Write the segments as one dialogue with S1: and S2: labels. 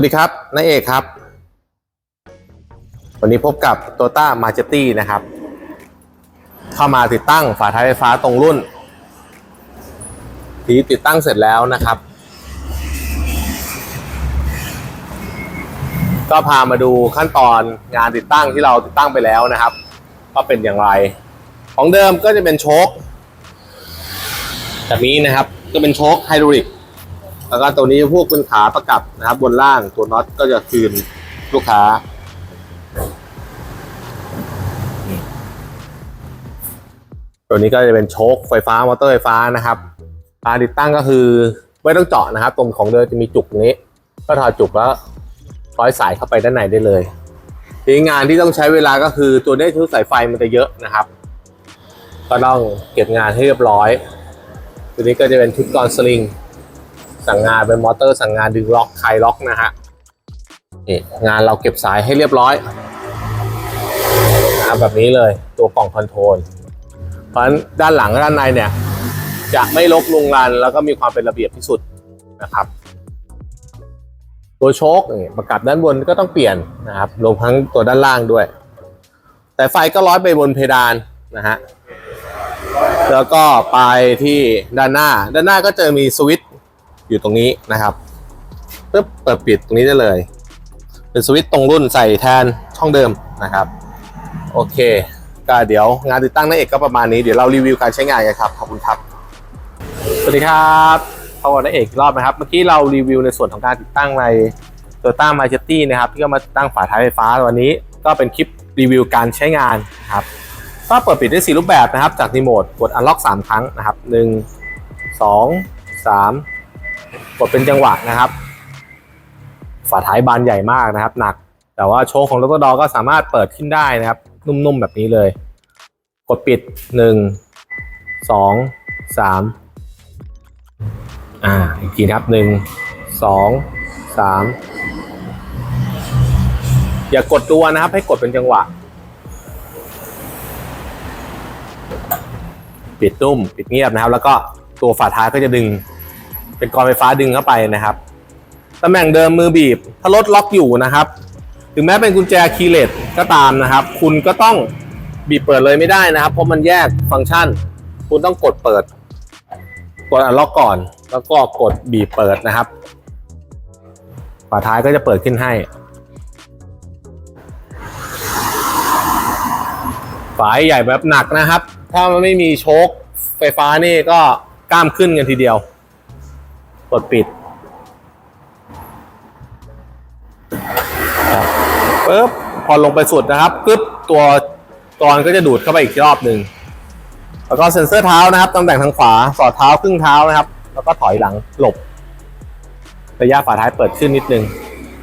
S1: วัสดีครับนายเอกครับ วันนี้พบกับ t o ต้ามาเจตี้นะครับ เข้ามาติดตั้งฝาท้ายไฟฟ้าตรงรุ่น ทีติดตั้งเสร็จแล้วนะครับ ก็พามาดูขั้นตอนงานติดตั้งที่เราติดตั้งไปแล้วนะครับว่าเป็นอย่างไร ของเดิมก็จะเป็นโชคแบบนี้นะครับ ก็เป็นโชคไฮดรอลิก แล้วก็ตัวนี้พวกเป็นขาประกับนะครับ บนล่างตัวน็อตก็จะคืนลูกค้า ตัวนี้ก็จะเป็นโชคไฟฟ้ามอเตอร์ไฟฟ้านะครับการติดตั้งก็คือไม่ต้องเจาะนะครับ ตรงของเดิมจะมีจุกนี้ ก็ถอดจุกแล้วร้อยสายเข้าไปด้านในได้เลยทีงานที่ต้องใช้เวลาก็คือตัวนี้ชุดสายไฟมันจะเยอะนะครับ ก็ต้องเก็บงานให้เรียบร้อย ตัวนี้ก็จะเป็นชุดกรอนสลิง สั่งงานเป็นมอเตอร์สั่งงานดึงล็อกคลายล็อกนะฮะนี่งานเราเก็บสายให้เรียบร้อยนะแบบนี้เลยตัวกล่องคอนโทรลเพราะฉะนั้นด้านหลังด้านในเนี่ย จะไม่ลกลุงรันแล้วก็มีความเป็นระเบียบที่สุดนะครับ ตัวโชคนี่ประกับด้านบนก็ต้องเปลี่ยนนะครับรวมทั้งตัวด้านล่างด้วย แต่ไฟก็ร้อยไปบนเพดานนะฮะแล้วก็ไปที่ด้านหน้า ด้านหน้าก็จะมีสวิตช์ อยู่ตรงนี้นะครับปึ๊บเปิดปิดตรงนี้ได้เลย เป็นสวิตช์ตรงรุ่นใส่แทนช่องเดิมนะครับ โอเค ก็เดี๋ยวงานติดตั้งนั่นเอกก็ประมาณนี้เดี๋ยวเรารีวิวการใช้งานกันครับขอบคุณครับ สวัสดีครับพบกับนั่นเอกรอบนะครับ เมื่อกี้เรารีวิวในส่วนของการติดตั้งใน Toyota m a j e t i นะครับ ที่ก็มาตั้งฝาท้ายไฟฟ้าวันนี้ ก็เป็นคลิปรีวิวการใช้งานนะครับก็เปิดปิดได้4รูปแบบนะครับ จากรีโมทกด unlock 3ครั้งนะครับ 1 2 3 กดเป็นจังหวะนะครับ ฝาท้ายบานใหญ่มากนะครับ หนัก แต่ว่าโชว์ของรถดอก็สามารถเปิดขึ้นได้นะครับ นุ่มๆแบบนี้เลย กดปิดหนึ่งสองสามอ่าอีกทีนะครับหนึ่งสองสามอย่ากดตัวนะครับ ให้กดเป็นจังหวะ ปิดนุ่มปิดเงียบนะครับ แล้วก็ตัวฝาท้ายก็จะดึง เป็นกรอนไฟฟ้าดึงเข้าไปนะครับตำแหน่งเดิมมือบีบ ถ้ารถล็อกอยู่นะครับ ถึงแม้เป็นกุญแจคีย์เลสก็ตามนะครับ คุณก็ต้องบีบเปิดเลยไม่ได้นะครับ เพราะมันแยกฟังก์ชัน คุณต้องกดเปิด กดอันล็อกก่อน แล้วก็กดบีบเปิดนะครับฝาท้ายก็จะเปิดขึ้นให้ ฝาใหญ่แบบหนักนะครับ ถ้ามันไม่มีโชคไฟฟ้านี่ก็กล้ามขึ้นกันทีเดียว กดปิดครับปึ๊บพอลงไปสุดนะครับปึ๊บตัวกรอนก็จะดูดเข้าไปอีกรอบหนึ่งแล้วก็เซ็นเซอร์เท้านะครับตำแหน่งทางขวาสอดเท้าครึ่งเท้านะครับ แล้วก็ถอยหลังหลบ ระยะฝาท้ายเปิดขึ้นนิดนึง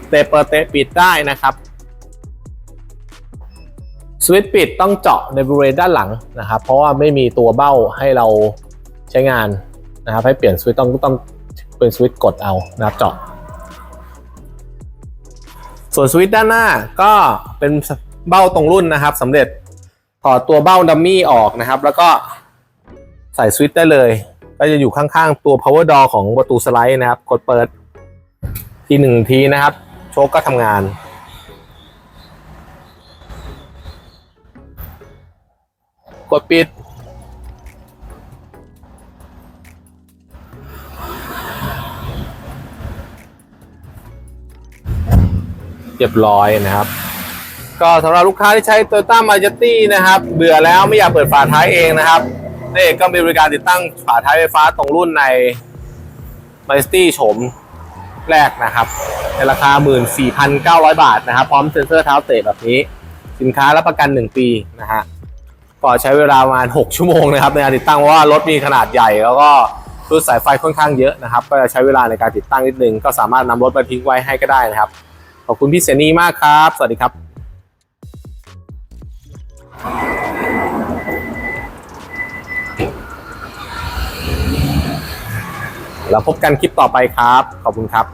S1: เตะเปิดเตะปิดได้นะครับสวิตช์ปิดต้องเจาะในบริเวณด้านหลังนะครับ เพราะว่าไม่มีตัวเบ้าให้เราใช้งานนะครับ ให้เปลี่ยนสวิตช์ต้องต้อง เป็นสวิตช์กดเอานะครับเจาะส่วนสวิตช์ด้านหน้าก็เป็นเบ้าตรงรุ่นนะครับสำเร็จถอดตัวเบ้าดัมมี่ออกนะครับ แล้วก็ใส่สวิตช์ได้เลย ก็จะอยู่ข้างๆตัว power door ของประตูสไลด์นะครับ กดเปิดทีหนึ่งทีนะครับ โชคก็ทำงานกดปิด เรียบร้อยนะครับ ก็สำหรับลูกค้าที่ใช้ Toyota m a j e t i นะครับ เบื่อแล้วไม่อยากเปิดฝาท้ายเองนะครับนี่ก็มีบริการติดตั้งฝาท้ายไฟฟ้าตรงรุ่นใน m a j e t i โฉมแรกนะครับ ในราคา 14,900 บาทนะครับ พร้อมเซ็นเซอร์เท้าเตะแบบนี้ สินค้ารับประกัน 1 ปีนะฮะก็ใช้เวลาประมาณ 6 ชั่วโมงนะครับในการติดตั้งเพราะว่ารถมีขนาดใหญ่แล้วก็รูดสายไฟค่อนข้างเยอะนะครับ ก็จะใช้เวลาในการติดตั้งนิดนึง ก็สามารถนำรถมาทิ้งไว้ให้ก็ได้นะครับ ขอบคุณพี่เสนีมากครับ สวัสดีครับแล้วพบกันคลิปต่อไปครับ ขอบคุณครับ